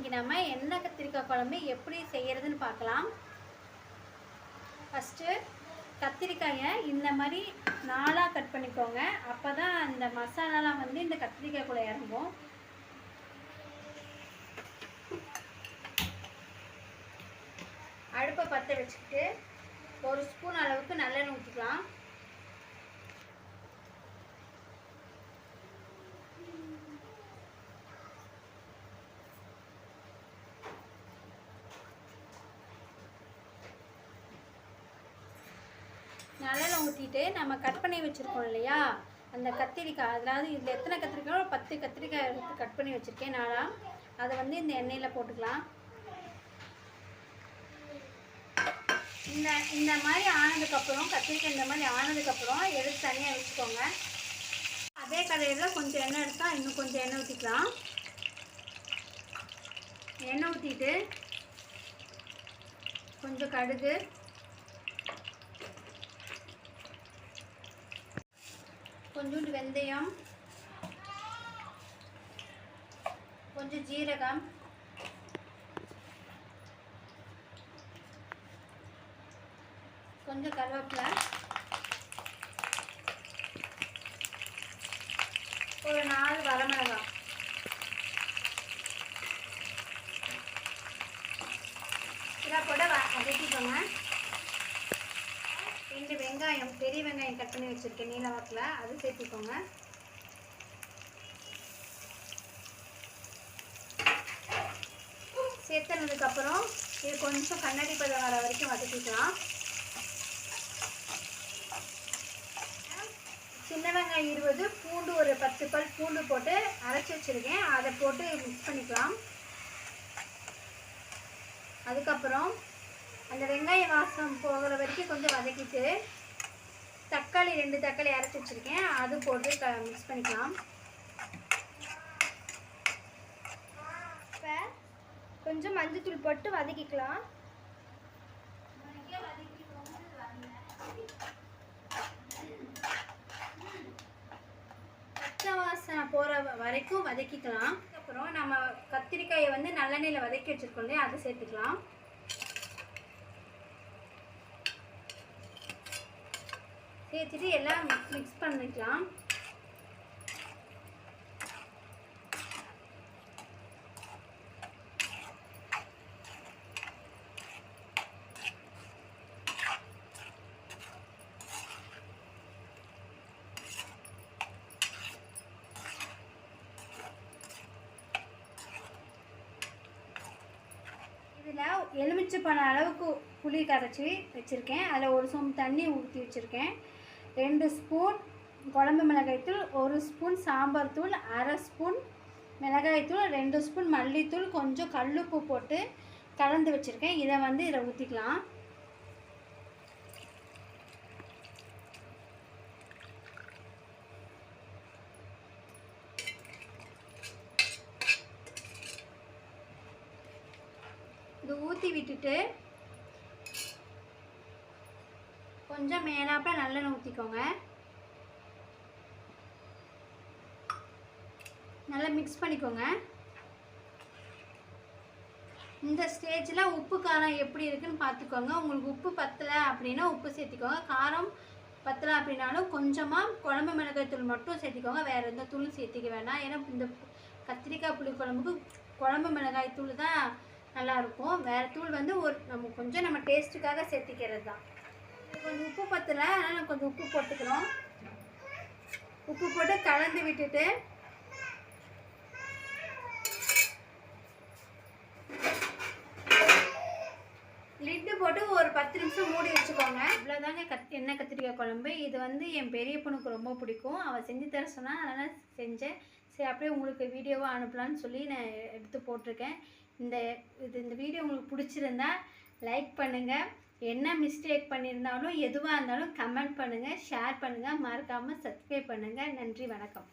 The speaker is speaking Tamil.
இன்றைக்கி நம்ம எண்ணெய் கத்திரிக்காய் குழம்பு எப்படி செய்கிறதுன்னு பார்க்கலாம். ஃபஸ்ட்டு கத்திரிக்காயை இந்த மாதிரி நாலாக கட் பண்ணிக்கோங்க. அப்போ தான் அந்த மசாலாலாம் வந்து இந்த கத்திரிக்காய்க்குள்ளே இறங்கும். அடுப்பை பற்ற வச்சுக்கிட்டு ஒரு ஸ்பூன் அளவுக்கு நல்லெண்ணெய் ஊற்றிக்கலாம் நல்லெண்ணெய் ஊற்றிட்டு நம்ம கட் பண்ணி வச்சுருக்கோம் இல்லையா? அந்த கத்திரிக்காய் அதாவது இதில் எத்தனை கத்திரிக்காயோ பத்து கத்திரிக்காய் எடுத்து கட் பண்ணி வச்சுருக்கேன் நானாக அதை வந்து இந்த எண்ணெயில் போட்டுக்கலாம். இந்த இந்த மாதிரி ஆனதுக்கப்புறம் கத்திரிக்காய் இந்த மாதிரி ஆனதுக்கப்புறம் எடுத்து தனியாக வச்சுக்கோங்க. அதே கடையில் கொஞ்சம் எண்ணெய் எடுத்தால் இன்னும் கொஞ்சம் எண்ணெய் ஊற்றிக்கலாம் எண்ணெய் ஊற்றிட்டு கொஞ்சம் கடுகு கொஞ்சோண்டு வெந்தயம் கொஞ்சம் ஜீரகம் கொஞ்சம் கருவேப்பிலை ஒரு நாலு வரமிளகாய். வந்துட்டு வெங்காயம் பெரிய வெங்காயம் கட் பண்ணி வச்சுருக்கேன். நீல வாக்கில். அது சேர்த்திக்கோங்க. சேர்த்துனதுக்கப்புறம் இது கொஞ்சம் கண்ணாடி பதம் வர வரைக்கும் வதக்கிக்கலாம். சின்ன வெங்காயம் இருபது பூண்டு ஒரு பத்து பல் பூண்டு போட்டு அரைச்சி வச்சுருக்கேன். அதை போட்டு மிக்ஸ் பண்ணிக்கலாம். அதுக்கப்புறம் அந்த வெங்காய வாசம் போகிற வரைக்கும் கொஞ்சம் வதக்கிட்டு தக்காளி ரெண்டு தக்காளி அரைச்சி வச்சுருக்கேன். அது போட்டு க மிக்ஸ் பண்ணிக்கலாம். இப்போ கொஞ்சம் மஞ்சத்தூள் போட்டு வதக்கிக்கலாம். பச்சை வாசனை போகிற வரைக்கும் வதக்கிக்கலாம். அப்புறம் நம்ம கத்திரிக்காயை வந்து நல்லெண்ணெயில் வதக்கி வச்சுருக்கோம் இல்லையா அதை சேர்த்துக்கலாம். சேர்த்துட்டு எல்லாம் மிக்ஸ் பண்ணிக்கலாம். இதில் எலுமிச்சை பழம் அளவுக்கு புளி கரைச்சி வச்சுருக்கேன். அதில் ஒரு சொம்பு தண்ணி ஊற்றி வச்சுருக்கேன். ரெண்டு ஸ்பூன் குழம்பு மிளகாய்த்தூள் ஒரு ஸ்பூன் சாம்பார் தூள் அரை ஸ்பூன் மிளகாய்த்தூள் ரெண்டு ஸ்பூன் மல்லித்தூள் கொஞ்சம் கல்லுப்பு போட்டு கலந்து வச்சுருக்கேன். இதை வந்து இதில் ஊற்றிக்கலாம் இது ஊற்றி விட்டுட்டு கொஞ்சம் மேலாப்ப நல்லெண்ணெய் ஊற்றிக்கோங்க நல்லா மிக்ஸ் பண்ணிக்கோங்க. இந்த ஸ்டேஜில் உப்பு காரம் எப்படி இருக்குன்னு பார்த்துக்கோங்க உங்களுக்கு உப்பு பத்தலை அப்படின்னா உப்பு சேர்த்திக்கோங்க. காரம் பத்தலை அப்படின்னாலும் கொஞ்சமாக குழம்பு மிளகாய் தூள் மட்டும் சேர்த்திக்கோங்க. வேறு எந்த தூளும் சேர்த்திக்க வேணாம். ஏன்னா இந்த கத்திரிக்காய் புளி குழம்புக்கு குழம்பு மிளகாய் தூள் தான் நல்லாயிருக்கும் வேறு தூள் வந்து ஒரு நம்ம கொஞ்சம் நம்ம டேஸ்ட்டுக்காக சேர்த்திக்கிறது தான் உப்பு பத்தலை அதனால் கொஞ்சம் உப்பு போட்டுக்கிறோம். உப்பு போட்டு கலந்து விட்டுட்டு லிட்டு போட்டு ஒரு பத்து நிமிஷம் மூடி வச்சுக்கோங்க. இவ்வளோதாங்க கத் எண்ணெய் கத்திரிக்காய் குழம்பு. இது வந்து என் பெரிய பொண்ணுக்கு ரொம்ப பிடிக்கும். அவள் செஞ்சு தர சொன்னால் அதனால் செஞ்சேன். சரி அப்படியே உங்களுக்கு வீடியோவாக அனுப்பலான்னு சொல்லி நான் எடுத்து போட்டிருக்கேன். இந்த இது இந்த வீடியோ உங்களுக்கு பிடிச்சிருந்தா லைக் பண்ணுங்கள் என்ன மிஸ்டேக் பண்ணியிருந்தாலும் எதுவாக இருந்தாலும் கமெண்ட் பண்ணுங்கள் ஷேர் பண்ணுங்கள் மறக்காமல் சப்ஸ்கிரைப் பண்ணுங்கள் நன்றி வணக்கம்.